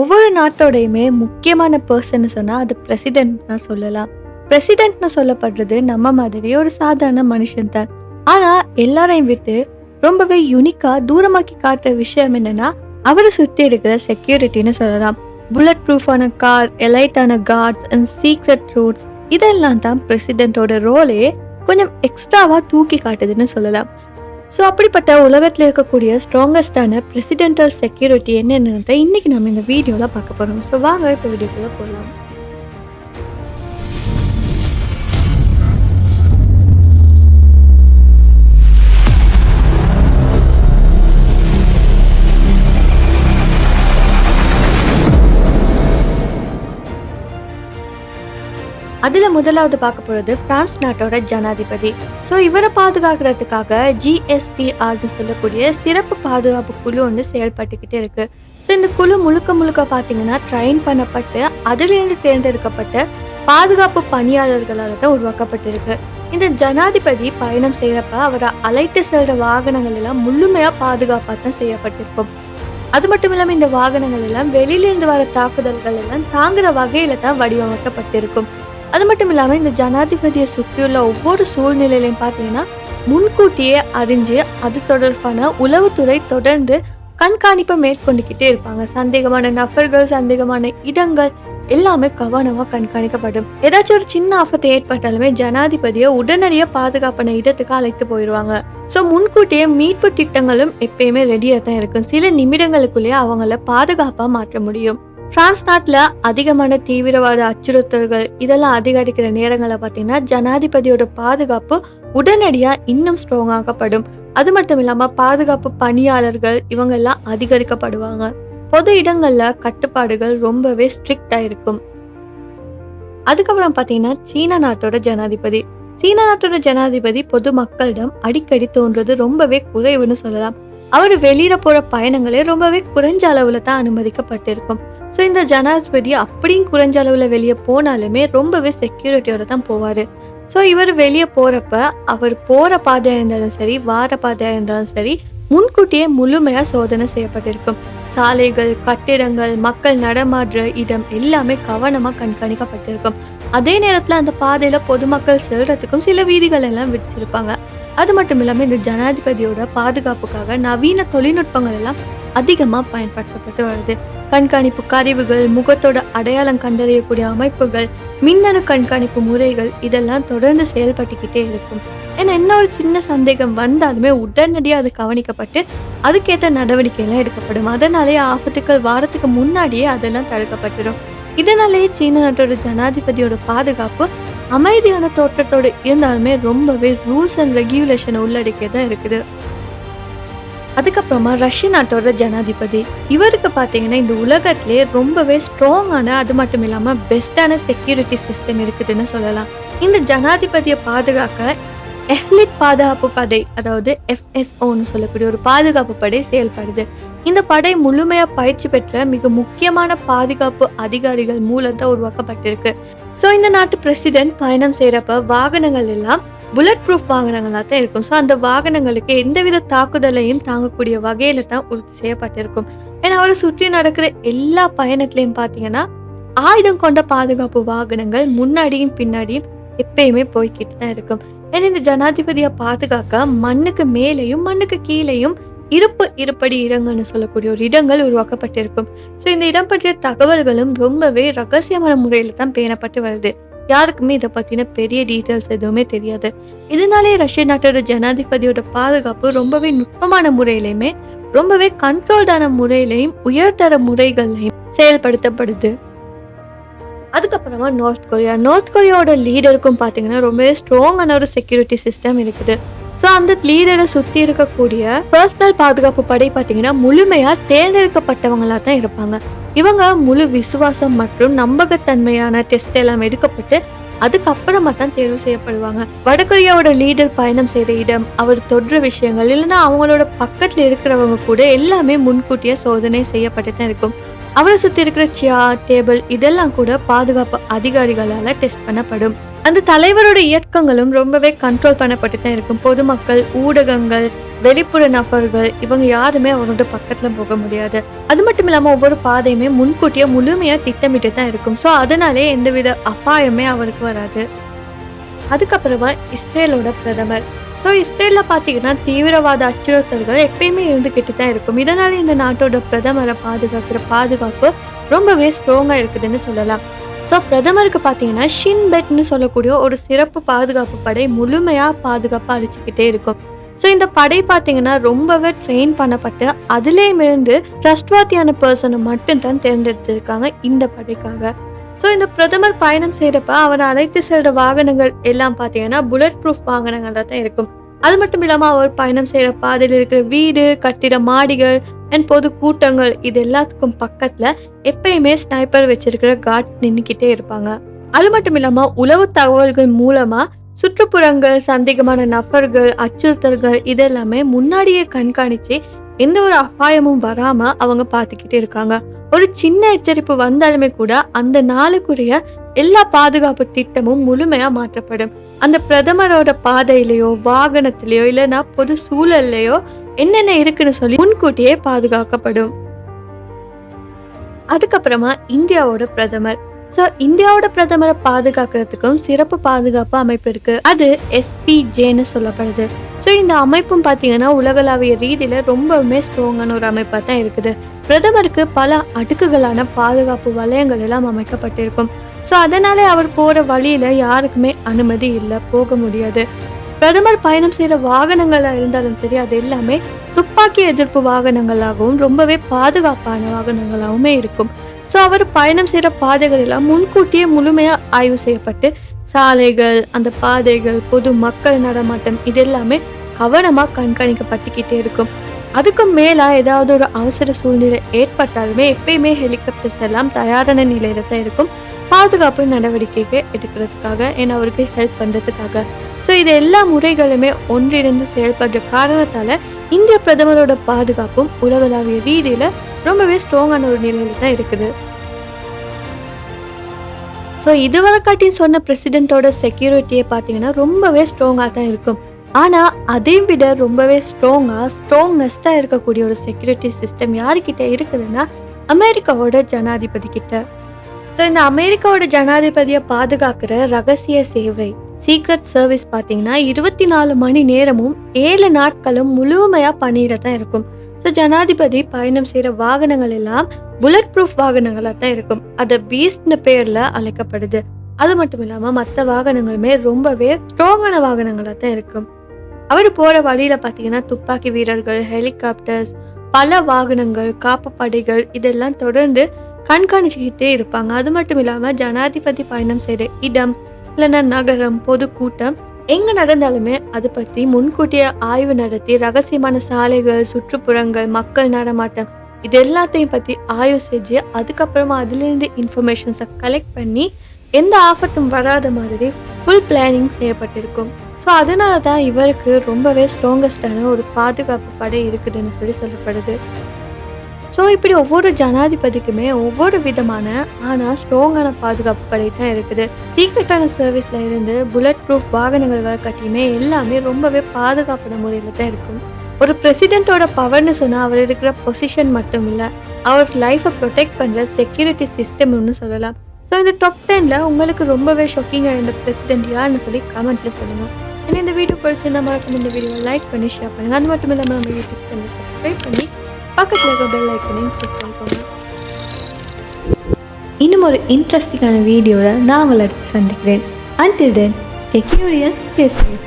ஒவ்வொரு நாட்டோடையுமே முக்கியமான பர்சன் சொன்னா அது பிரசிடென்ட் சொல்லலாம். பிரசிடென்ட்னு சொல்லப்படுறது நம்ம மாதிரி ஒரு சாதாரண மனுஷன் தான். ஆனா எல்லாரையும் விட்டு ரொம்பவே யூனிக்கா தூரமாக்கி காட்டுற விஷயம் என்னன்னா அவரை சுத்தி இருக்கிற செக்யூரிட்டின்னு சொல்லலாம். புல்லட் ப்ரூஃபான கார் எலைட்டான கார்ட்ஸ் அண்ட் சீக்ரெட் ரூட்ஸ் இதெல்லாம் தான் பிரசிடென்ட்டோட ரோலே கொஞ்சம் எக்ஸ்ட்ராவா தூக்கி காட்டுதுன்னு சொல்லலாம். ஸோ அப்படிப்பட்ட உலகத்தில் இருக்கக்கூடிய ஸ்ட்ராங்கஸ்டான பிரசிடென்டல் செக்யூரிட்டி என்னென்னு இன்னைக்கு நம்ம இந்த வீடியோவில் பார்க்க போகிறோம் ஸோ வாங்க இப்போ வீடியோக்குள்ளே போகலாம் அதில் முதலாவது பார்க்க போகிறது பிரான்ஸ் நாட்டோட ஜனாதிபதி. ஸோ இவரை பாதுகாக்கிறதுக்காக ஜிஎஸ்பிஆர்னு சொல்லக்கூடிய சிறப்பு பாதுகாப்பு குழு ஒன்று செயல்பட்டுக்கிட்டே இருக்கு. ஸோ இந்த குழு முழுக்க முழுக்க பார்த்தீங்கன்னா ட்ரைன் பண்ணப்பட்டு அதிலிருந்து தேர்ந்தெடுக்கப்பட்ட பாதுகாப்பு பணியாளர்களால் தான் உருவாக்கப்பட்டிருக்கு. இந்த ஜனாதிபதி பயணம் செய்கிறப்ப அவரை அழைத்து செல்கிற வாகனங்கள் எல்லாம் முழுமையாக பாதுகாப்பாக தான் செய்யப்பட்டிருக்கும். அது மட்டும் இல்லாமல் இந்த வாகனங்கள் எல்லாம் வெளியிலிருந்து வர தாக்குதல்கள் எல்லாம் தாங்குற வகையில தான் வடிவமைக்கப்பட்டிருக்கும். அது மட்டும் இல்லாமல் இந்த ஜனாதிபதியை சுற்றியுள்ள ஒவ்வொரு சூழ்நிலையிலையும் பார்த்தீங்கன்னா முன்கூட்டியே அறிஞ்சு அது தொடர்பான உளவுத்துறை தொடர்ந்து கண்காணிப்பை மேற்கொண்டுக்கிட்டே இருப்பாங்க. சந்தேகமான நபர்கள் சந்தேகமான இடங்கள் எல்லாமே கவனமாக கண்காணிக்கப்படும். ஏதாச்சும் ஒரு சின்ன ஆபத்து ஏற்பட்டாலுமே ஜனாதிபதியை உடனடியாக பாதுகாப்பான இடத்துக்கு அழைத்து போயிடுவாங்க. ஸோ முன்கூட்டியே மீட்பு திட்டங்களும் எப்பயுமே ரெடியாக தான் இருக்கும். சில நிமிடங்களுக்குள்ளேயே அவங்கள பாதுகாப்பாக மாற்ற முடியும். பிரான்ஸ் நாட்டில் அதிகமான தீவிரவாத அச்சுறுத்தல்கள் இதெல்லாம் அதிகரிக்கிற நேரங்களை பார்த்தீங்கன்னா ஜனாதிபதியோட பாதுகாப்பு உடனடியாக இன்னும் ஸ்ட்ராங்காகப்படும் அது மட்டும் இல்லாமல் பாதுகாப்பு பணியாளர்கள் இவங்கெல்லாம் அதிகரிக்கப்படுவாங்க. பொது இடங்களில் கட்டுப்பாடுகள் ரொம்பவே ஸ்ட்ரிக்டாக இருக்கும். அதுக்கப்புறம் பார்த்தீங்கன்னா சீன நாட்டோட ஜனாதிபதி. சீன நாட்டோட ஜனாதிபதி பொது மக்களிடம் அடிக்கடி தோன்றது ரொம்பவே குறைவுன்னு சொல்லலாம். அவர் வெளியிட போற பயணங்களே ரொம்பவே குறைஞ்ச அளவுல தான் அனுமதிக்கப்பட்டிருக்கும். ஸோ இந்த ஜனாதிபதி அப்படியும் குறைஞ்ச அளவில் வெளியே போனாலுமே ரொம்பவே செக்யூரிட்டியோட தான் போவார். ஸோ இவர் வெளியே போகிறப்ப அவர் போகிற பாதையாக இருந்தாலும் சரி வார பாதையாக இருந்தாலும் சரி முன்கூட்டியே முழுமையாக சோதனை செய்யப்பட்டிருக்கும். சாலைகள் கட்டிடங்கள் மக்கள் நடமாடுற இடம் எல்லாமே கவனமாக கண்காணிக்கப்பட்டிருக்கும். அதே நேரத்தில் அந்த பாதையில் பொதுமக்கள் செல்றதுக்கும் சில வீதிகள் எல்லாம் விடிச்சிருப்பாங்க அது மட்டும் இல்லாமல் இந்த ஜனாதிபதியோட பாதுகாப்புக்காக நவீன தொழில்நுட்பங்கள் எல்லாம் அதிகமாக பயன்படுத்தப்பட்டு வருது. கண்காணிப்பு கருவிகள் முகத்தோட அடையாளம் கண்டறியக்கூடிய அமைப்புகள் மின்னணு கண்காணிப்பு முறைகள் இதெல்லாம் தொடர்ந்து செயல்பட்டுக்கிட்டே இருக்கும். ஏன்னா என்ன ஒரு சின்ன சந்தேகம் வந்தாலுமே உடனடியாக அது கவனிக்கப்பட்டு அதுக்கேற்ற நடவடிக்கைலாம் எடுக்கப்படும். அதனாலேயே ஆபத்துக்கள் வாரத்துக்கு முன்னாடியே அதெல்லாம் தடுக்கப்பட்டுடும் இதனாலேயே சீன நாட்டோட ஜனாதிபதியோட பாதுகாப்பு அமைதியான தோற்றத்தோடு இருந்தாலுமே ரொம்பவே ரூல்ஸ் அண்ட் ரெகுலேஷனை உள்ளடக்கியதான் இருக்குது. அதுக்கப்புறமா ரஷ்ய நாட்டோட ஜனாதிபதி. இவருக்கு பார்த்தீங்கன்னா இந்த உலகத்திலே ரொம்பவே ஸ்ட்ராங்கான அது மட்டும் இல்லாமல் பெஸ்டான செக்யூரிட்டி சிஸ்டம் இருக்குதுன்னு சொல்லலாம். இந்த ஜனாதிபதியை பாதுகாக்க எஹ்லிட் பாதுகாப்பு படை அதாவது எஃப்எஸ்ஓன்னு சொல்லக்கூடிய ஒரு பாதுகாப்பு படை செயல்படுது. இந்த படை முழுமையாக பயிற்சி பெற்ற மிக முக்கியமான பாதுகாப்பு அதிகாரிகள் மூலம் தான் உருவாக்கப்பட்டிருக்கு. ஸோ இந்த நாட்டு பிரசிடென்ட் பயணம் செய்யறப்ப வாகனங்கள் எல்லாம் புல்லட் ப்ரூஃப் வாகனங்களாக தான் இருக்கும். ஸோ அந்த வாகனங்களுக்கு எந்தவித தாக்குதலையும் தாங்கக்கூடிய வகையில தான் உறுதி செய்யப்பட்டிருக்கும். ஏன்னா அவரை சுற்றி நடக்கிற எல்லா பயணத்துலையும் பார்த்தீங்கன்னா ஆயுதம் கொண்ட பாதுகாப்பு வாகனங்கள் முன்னாடியும் பின்னாடியும் எப்பயுமே போய்கிட்டு தான் இருக்கும். ஏன்னா இந்த ஜனாதிபதியை பாதுகாக்க மண்ணுக்கு மேலேயும் மண்ணுக்கு கீழேயும் இருப்பு இருப்படி இடங்கள்னு சொல்லக்கூடிய ஒரு இடங்கள் உருவாக்கப்பட்டிருக்கும். ஸோ இந்த இடம் பற்றிய தகவல்களும் ரொம்பவே ரகசியமான முறையில் தான் பேணப்பட்டு வருது. யாருக்குமே இதை பற்றின பெரிய டீட்டெயில்ஸ் எதுவுமே தெரியாது. இதனாலே ரஷ்ய நாட்டோட ஜனாதிபதியோட பாதுகாப்பு ரொம்பவே நுட்பமான முறையிலையுமே ரொம்பவே கண்ட்ரோல்டான முறையிலையும் உயர்தர முறைகள்லையும் செயல்படுத்தப்படுது. அதுக்கப்புறமா நார்த் கொரியா நார்த் கொரியாவோட லீடருக்கும் பார்த்தீங்கன்னா ரொம்பவே ஸ்ட்ராங்கான ஒரு செக்யூரிட்டி சிஸ்டம் இருக்குது. ஸோ அந்த லீடரை சுற்றி இருக்கக்கூடிய பர்சனல் பாதுகாப்பு படை பார்த்தீங்கன்னா முழுமையாக தேர்ந்தெடுக்கப்பட்டவங்களாக தான் இருப்பாங்க. இவங்க முழு விசுவாசம் மற்றும் நம்பகத்தன்மையான டெஸ்ட் எல்லாம் எடுக்கப்பட்டு அதுக்கப்புறமா தான் தேர்வு செய்யப்படுவாங்க. வடகொரியாவோட லீடர் பயணம் செய்கிற இடம் அவர் தொடுற விஷயங்கள் இல்லைன்னா அவங்களோட பக்கத்தில் இருக்கிறவங்க கூட எல்லாமே முன்கூட்டியே சோதனை செய்யப்பட்டு தான் இருக்கும். அவரை சுற்றி இருக்கிற சேர் டேபிள் இதெல்லாம் கூட பாதுகாப்பு அதிகாரிகளால் டெஸ்ட் பண்ணப்படும். அந்த தலைவரோட இயக்கங்களும் ரொம்பவே கண்ட்ரோல் பண்ணப்பட்டு தான் இருக்கும். பொதுமக்கள் ஊடகங்கள் வெளிப்புற நபர்கள் இவங்க யாருமே அவரோட பக்கத்துல போக முடியாது. அது மட்டும் இல்லாம ஒவ்வொரு பாதையுமே முன்கூட்டியே முழுமையா திட்டமிட்டு தான் இருக்கும். ஸோ அதனாலே எந்தவித அபாயமே அவருக்கு வராது. அதுக்கப்புறமா இஸ்ரேலோட பிரதமர். ஸோ இஸ்ரேலில் பார்த்தீங்கன்னா தீவிரவாத அச்சுறுத்தல்கள் எப்பயுமே இருந்துக்கிட்டு தான் இருக்கும். இதனால இந்த நாட்டோட பிரதமரை பாதுகாக்கிற பாதுகாப்பு ரொம்பவே ஸ்ட்ராங்காக இருக்குதுன்னு சொல்லலாம். ஸோ பிரதமருக்கு பார்த்தீங்கன்னா ஷின்பெட்னு சொல்லக்கூடிய ஒரு சிறப்பு பாதுகாப்பு படை முழுமையாக பாதுகாப்பாக அழிச்சிக்கிட்டே இருக்கும். ஸோ இந்த படை பார்த்தீங்கன்னா ரொம்பவே ட்ரெயின் பண்ணப்பட்டு அதுலேயும் இருந்து ட்ரஸ்ட்வாத்தியான பர்சனை மட்டும்தான் தேர்ந்தெடுத்திருக்காங்க இந்த படைக்காக. ஸோ இந்த பிரதமர் பயணம் செய்கிறப்ப அவர் அழைத்து செல்கிற வாகனங்கள் எல்லாம் பார்த்தீங்கன்னா புல்லட் ப்ரூஃப் வாகனங்களாக தான் இருக்கும். அது மட்டும் இல்லாமல் அவர் பயணம் செய்கிற பாதையில் இருக்கிற வீடு கட்டிட மாடிகள் அண்ட் பொது கூட்டங்கள் இது எல்லாத்துக்கும் பக்கத்தில் எப்பயுமே ஸ்னைப்பர் வச்சிருக்கிற கார்ட்ஸ் நின்றுக்கிட்டே இருப்பாங்க. அது மட்டும் இல்லாமல் உளவு தகவல்கள் மூலமாக சுற்றுப்புறங்கள் சந்தேகமான நபர்கள் அச்சுறுத்தல்கள் இதெல்லாமே முன்னாடியே கண்காணித்து எந்த ஒரு அபாயமும் வராமல் அவங்க பார்த்துக்கிட்டே இருக்காங்க. ஒரு சின்ன எச்சரிப்பு வந்தாலுமே கூட அந்த நாளுக்குரிய எல்லா பாதுகாப்பு திட்டமும் முழுமையா மாற்றப்படும். அந்த பிரதமரோட பாதையிலயோ வாகனத்திலயோ இல்லைன்னா பொது சூழல்லையோ என்னென்ன இருக்குன்னு சொல்லி முன்கூட்டியே பாதுகாக்கப்படும். அதுக்கப்புறமா இந்தியாவோட பிரதமர். ஸோ இந்தியாவோட பிரதமரை பாதுகாக்கிறதுக்கும் சிறப்பு பாதுகாப்பு அமைப்பு இருக்கு. அது எஸ்பிஜேன்னு சொல்லப்படுது. ஸோ இந்த அமைப்பும் பார்த்தீங்கன்னா உலகளாவிய ரீதியில ரொம்பவுமே ஸ்ட்ராங்கான ஒரு அமைப்பாக தான் இருக்குது. பிரதமருக்கு பல அடுக்குகளான பாதுகாப்பு வலயங்கள் எல்லாம் அமைக்கப்பட்டிருக்கும். ஸோ அதனால் அவர் போகிற வழியில் யாருக்குமே அனுமதி இல்லை போக முடியாது. பிரதமர் பயணம் செய்கிற வாகனங்களாக இருந்தாலும் சரி அது எல்லாமே துப்பாக்கி எதிர்ப்பு வாகனங்களாகவும் ரொம்பவே பாதுகாப்பான வாகனங்களாகவுமே இருக்கும். ஸோ அவர் பயணம் செய்கிற பாதைகள் எல்லாம் முன்கூட்டியே முழுமையாக ஆய்வு செய்யப்பட்டு சாலைகள் அந்த பாதைகள் பொது மக்கள் நடமாட்டம் இது எல்லாமே கவனமாக கண்காணிக்கப்பட்டுக்கிட்டே இருக்கும். அதுக்கும் மேலாக ஏதாவது ஒரு அவசர சூழ்நிலை ஏற்பட்டாலுமே எப்பயுமே ஹெலிகாப்டர்ஸ் எல்லாம் தயாரான நிலையில தான் இருக்கும். பாதுகாப்பு நடவடிக்கைகள் எடுக்கிறதுக்காக ஏன்னா அவருக்கு ஹெல்ப் பண்ணுறதுக்காக ஸோ இது எல்லா முறைகளுமே ஒன்றிணைந்து செயல்படுற காரணத்தால் இந்திய பிரதமரோட பாதுகாப்பும் உலகளாவிய ரீதியில் ரொம்பவே ஸ்ட்ராங்கான ஒரு நிலையில் தான் இருக்குது. ஸோ இதுவரை காட்டி சொன்ன பிரசிடென்ட்டோட செக்யூரிட்டியை பார்த்தீங்கன்னா ரொம்பவே ஸ்ட்ராங்காக தான் இருக்கும். ஆனால் அதை விட ரொம்பவே ஸ்ட்ராங்காக ஸ்ட்ராங்கஸ்டாக இருக்கக்கூடிய ஒரு செக்யூரிட்டி சிஸ்டம் யாருக்கிட்ட இருக்குதுன்னா அமெரிக்காவோட ஜனாதிபதி கிட்ட. ஸோ இந்த அமெரிக்காவோட ஜனாதிபதியை பாதுகாக்கிற ரகசிய சேவை சீக்ரெட் சர்வீஸ் பார்த்தீங்கன்னா இருபத்தி நாலு மணி நேரமும் ஏழு நாட்களும் முழுமையாக பணியில தான் இருக்கும். ஸோ ஜனாதிபதி பயணம் செய்கிற வாகனங்கள் எல்லாம் புல்லட் ப்ரூஃப் வாகனங்களாக தான் இருக்கும். அது பீஸ்ட்னு பேரில் அழைக்கப்படுது. அது மட்டும் இல்லாமல் மற்ற வாகனங்களுமே ரொம்பவே ஸ்ட்ராங்கான வாகனங்களாக தான் இருக்கும். அவர் போகிற வழியில் பார்த்தீங்கன்னா துப்பாக்கி வீரர்கள் ஹெலிகாப்டர்ஸ் பல வாகனங்கள் காப்பு படைகள் இதெல்லாம் தொடர்ந்து கண்காணிச்சுக்கிட்டே இருப்பாங்க. அது மட்டும் இல்லாமல் ஜனாதிபதி பயணம் செய்கிற இடம் இல்லைன்னா நகரம் பொதுக்கூட்டம் எங்கே நடந்தாலுமே அதை பற்றி முன்கூட்டியே ஆய்வு நடத்தி ரகசியமான சாலைகள் சுற்றுப்புறங்கள் மக்கள் நடமாட்டம் இது எல்லாத்தையும் பற்றி ஆய்வு செஞ்சு அதுக்கப்புறமா அதுலேருந்து இன்ஃபர்மேஷன்ஸை கலெக்ட் பண்ணி எந்த ஆபத்தும் வராத மாதிரி ஃபுல் பிளானிங் செய்யப்பட்டிருக்கும். ஸோ அதனால தான் இவருக்கு ரொம்பவே ஸ்ட்ராங்கஸ்டான ஒரு பாதுகாப்பு படை இருக்குதுன்னு சொல்லி சொல்லப்படுது. ஸோ இப்படி ஒவ்வொரு ஜனாதிபதிக்குமே ஒவ்வொரு விதமான ஆனால் ஸ்ட்ராங்கான பாதுகாப்பு படை தான் இருக்குது. சீக்ரெட்டான சர்வீஸில் இருந்து புல்லட் ப்ரூஃப் வாகனங்கள் வர கட்டியுமே எல்லாமே ரொம்பவே பாதுகாப்பான முறையில் தான் இருக்கும். ஒரு பிரசிடெண்ட்டோட பவர்னு சொன்னால் அவர் இருக்கிற பொசிஷன் மட்டும் இல்லை அவர் லைஃப்பை ப்ரொடெக்ட் பண்ணுற செக்யூரிட்டி சிஸ்டம்னு சொல்லலாம். ஸோ இந்த டாப் டெனில் உங்களுக்கு ரொம்பவே ஷாக்கிங்காக இருந்த பிரசிடென்ட் யாருன்னு சொல்லி கமெண்ட்டில் சொல்லுங்கள் ஏன்னா இந்த வீடியோ பிடிச்சிருந்தா மறக்காம இந்த வீடியோவை லைக் பண்ணி ஷேர் பண்ணுங்கள் அது மட்டும் இல்லாமல் நம்ம யூடியூப் சேனல் சப்ஸ்கிரைப் பண்ணி பக்கத்தில் இருக்க பெல் ஐக்கனையும் கிளிக் பண்ணிக்கோங்க. இன்னும் ஒரு இன்ட்ரெஸ்டிங்கான வீடியோவில் நான் உங்களை சந்திக்கிறேன். Until then stay curious stay safe